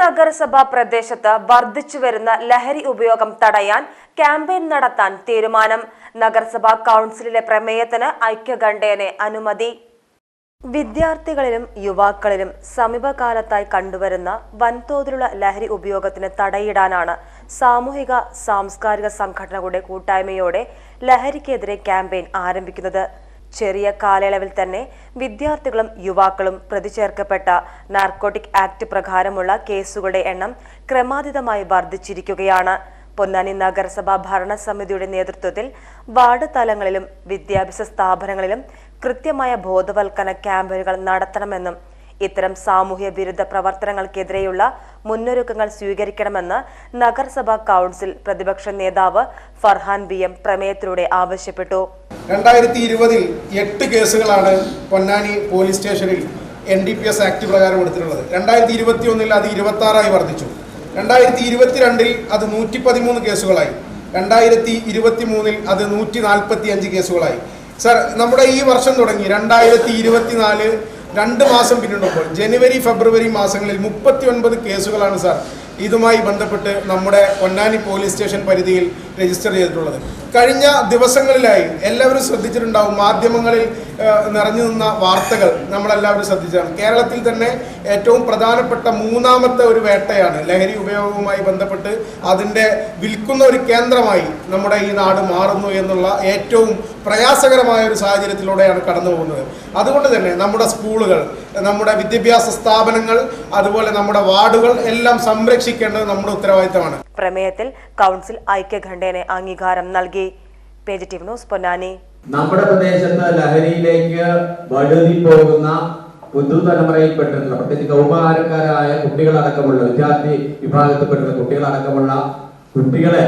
നഗരസഭാ പ്രദേശത്ത് വർദ്ധിച്ചു വരുന്ന ലഹരി ഉപയോഗം തടയാൻ ക്യാമ്പയിൻ നടത്താൻ തീരുമാനം. നഗരസഭാ കൗൺസിലിലെ പ്രമേയത്തിന് ഐക്യകണ്ഠേന അനുമതി. വിദ്യാർത്ഥികളിലും യുവാക്കളിലും സമീപകാലത്തായി കണ്ടുവരുന്ന വൻതോതിലുള്ള ലഹരി ഉപയോഗത്തിന് തടയിടാനാണ് സാമൂഹിക സാംസ്കാരിക സംഘടനകളുടെ കൂട്ടായ്മയോടെ ലഹരിക്കെതിരെ ക്യാമ്പയിൻ ആരംഭിക്കുന്നത്. ചെറിയ കാലയളവിൽ തന്നെ വിദ്യാർത്ഥികളും യുവാക്കളും പ്രതിചേർക്കപ്പെട്ട നാർക്കോട്ടിക് ആക്ട് പ്രകാരമുള്ള കേസുകളുടെ എണ്ണം ക്രമാതീതമായി വർദ്ധിച്ചിരിക്കുകയാണ്. പൊന്നാനി നഗരസഭാ ഭരണസമിതിയുടെ നേതൃത്വത്തിൽ വാർഡ് തലങ്ങളിലും വിദ്യാഭ്യാസ സ്ഥാപനങ്ങളിലും കൃത്യമായ ബോധവൽക്കരണ ക്യാമ്പയിനുകൾ നടത്തണമെന്നും ഇത്തരം സാമൂഹ്യ വിരുദ്ധ പ്രവർത്തനങ്ങൾക്കെതിരെയുള്ള മുന്നൊരുക്കങ്ങൾ സ്വീകരിക്കണമെന്ന് നഗരസഭാ കൗൺസിൽ പ്രതിപക്ഷ നേതാവ് ഫർഹാൻ ബി എം പ്രമേയത്തിലൂടെ ആവശ്യപ്പെട്ടു. രണ്ടായിരത്തി ഇരുപതിൽ എട്ട് കേസുകളാണ് പൊന്നാനി പോലീസ് സ്റ്റേഷനിൽ N D P S act പ്രകാരം എടുത്തിട്ടുള്ളത്. രണ്ടായിരത്തി ഇരുപത്തി ഒന്നിൽ അത് ഇരുപത്തി ആറായി വർദ്ധിച്ചു. രണ്ടായിരത്തി ഇരുപത്തിരണ്ടിൽ അത് നൂറ്റി പതിമൂന്ന് കേസുകളായി. രണ്ടായിരത്തി ഇരുപത്തി മൂന്നിൽ അത് നൂറ്റി നാൽപ്പത്തി അഞ്ച് കേസുകളായി. സർ നമ്മുടെ ഈ വർഷം തുടങ്ങി രണ്ടായിരത്തി ഇരുപത്തിനാല് രണ്ട് മാസം പിന്നിടുമ്പോൾ ജനുവരി ഫെബ്രുവരി മാസങ്ങളിൽ മുപ്പത്തി ഒൻപത് കേസുകളാണ് സാർ ഇതുമായി ബന്ധപ്പെട്ട് നമ്മുടെ പൊന്നാനി പോലീസ് സ്റ്റേഷൻ പരിധിയിൽ രജിസ്റ്റർ ചെയ്തിട്ടുള്ളത്. കഴിഞ്ഞ ദിവസങ്ങളിലായി എല്ലാവരും ശ്രദ്ധിച്ചിട്ടുണ്ടാവും മാധ്യമങ്ങളിൽ നിറഞ്ഞു നിന്ന വാർത്തകൾ നമ്മളെല്ലാവരും ശ്രദ്ധിച്ചതാണ്. കേരളത്തിൽ തന്നെ ഏറ്റവും പ്രധാനപ്പെട്ട മൂന്നാമത്തെ ഒരു വേട്ടയാണ് ലഹരി ഉപയോഗവുമായി ബന്ധപ്പെട്ട് അതിന്റെ വിൽക്കുന്ന ഒരു കേന്ദ്രമായി നമ്മുടെ ഈ നാട് മാറുന്നു എന്നുള്ള ഏറ്റവും പ്രയാസകരമായ ഒരു സാഹചര്യത്തിലൂടെയാണ് കടന്നു പോകുന്നത്. അതുകൊണ്ട് തന്നെ നമ്മുടെ സ്കൂളുകൾ നമ്മുടെ വിദ്യാഭ്യാസ സ്ഥാപനങ്ങൾ അതുപോലെ നമ്മുടെ വാർഡുകൾ എല്ലാം സംരക്ഷിക്കേണ്ടത് നമ്മുടെ ഉത്തരവാദിത്തമാണ്. പ്രമേയത്തിൽ കൗൺസിൽ ഐക്യഖണ്ഠേനെ അംഗീകാരം നൽകി. ന്യൂസ് പൊന്നാനി. നമ്മുടെ പ്രദേശത്ത് ലഹരിയിലേക്ക് വഴുതി പോകുന്ന പുതുതലമുറയിൽപ്പെട്ടിട്ടുള്ള പ്രത്യേകിച്ച് കൗമാരക്കാരായ കുട്ടികളടക്കമുള്ള വിദ്യാർത്ഥി വിഭാഗത്തിൽപ്പെട്ടുള്ള കുട്ടികളടക്കമുള്ള കുട്ടികളെ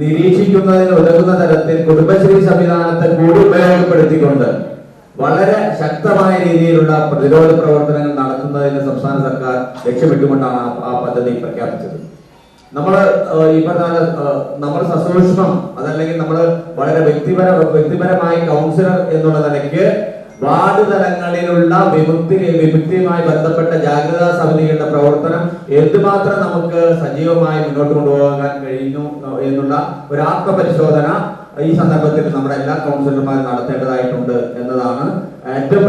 നിരീക്ഷിക്കുന്നതിന് ഉതകുന്ന തരത്തിൽ കുടുംബശ്രീ സംവിധാനത്തെ കൂടി ഉപയോഗപ്പെടുത്തിക്കൊണ്ട് വളരെ ശക്തമായ രീതിയിലുള്ള പ്രതിരോധ പ്രവർത്തനങ്ങൾ നടത്തുന്നതിന് സംസ്ഥാന സർക്കാർ ലക്ഷ്യമിട്ടുകൊണ്ടാണ് ആ- പദ്ധതി പ്രഖ്യാപിച്ചത്. നമ്മൾ ഈ പറഞ്ഞ നമ്മൾ സസൂക്ഷ്മം അതല്ലെങ്കിൽ നമ്മൾ വളരെ വ്യക്തിപര വ്യക്തിപരമായി കൗൺസിലർ എന്നുള്ള നിലയ്ക്ക് വാർഡ് തലങ്ങളിലുള്ള വിമുക്തി വിമുക്തിയുമായി ബന്ധപ്പെട്ട ജാഗ്രതാ സമിതികളുടെ പ്രവർത്തനം എന്തുമാത്രം നമുക്ക് സജീവമായി മുന്നോട്ട് കൊണ്ടുപോകാൻ കഴിയുന്നു എന്നുള്ള ഒരു ആത്മപരിശോധന ഈ സന്ദർഭത്തിൽ നമ്മുടെ എല്ലാ കൗൺസിലർമാരും നടത്തേണ്ടതായിട്ടുണ്ട് ഏറ്റവും